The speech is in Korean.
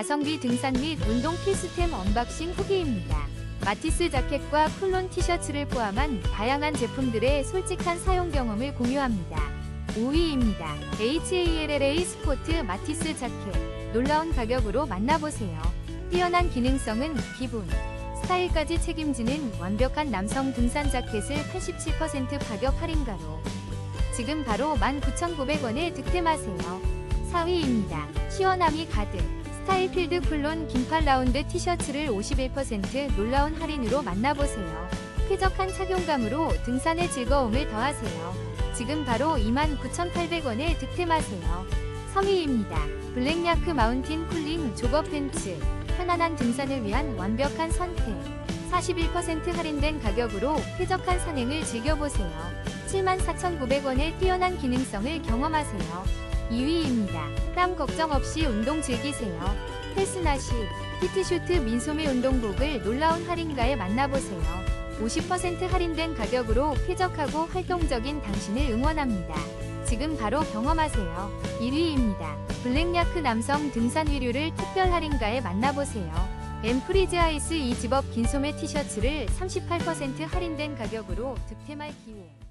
가성비 등산 및 운동 필수템 언박싱 후기입니다. 마티스 자켓과 쿨론 티셔츠를 포함한 다양한 제품들의 솔직한 사용 경험을 공유합니다. 5위입니다. HALLA 스포트 마티스 자켓. 놀라운 가격으로 만나보세요. 뛰어난 기능성은 기본. 스타일까지 책임지는 완벽한 남성 등산 자켓을 87% 가격 할인가로. 지금 바로 19,900원에 득템하세요. 4위입니다. 시원함이 가득. 스타일필드 쿨론 긴팔 라운드 티셔츠를 51% 놀라운 할인으로 만나보세요. 쾌적한 착용감으로 등산의 즐거움을 더하세요. 지금 바로 29,800원에 득템하세요. 3위입니다. 블랙야크 마운틴 쿨링 조거 팬츠. 편안한 등산을 위한 완벽한 선택. 41% 할인된 가격으로 쾌적한 산행을 즐겨보세요. 74,900원의 뛰어난 기능성을 경험하세요. 2위입니다. 땀 걱정 없이 운동 즐기세요. 헬스나시, 피트슈트 민소매 운동복을 놀라운 할인가에 만나보세요. 50% 할인된 가격으로 쾌적하고 활동적인 당신을 응원합니다. 지금 바로 경험하세요. 1위입니다. 블랙야크 남성 등산 위류를 특별 할인가에 만나보세요. 엠프리즈 아이스 이 집업 긴 소매 티셔츠를 38% 할인된 가격으로 득템할 기회.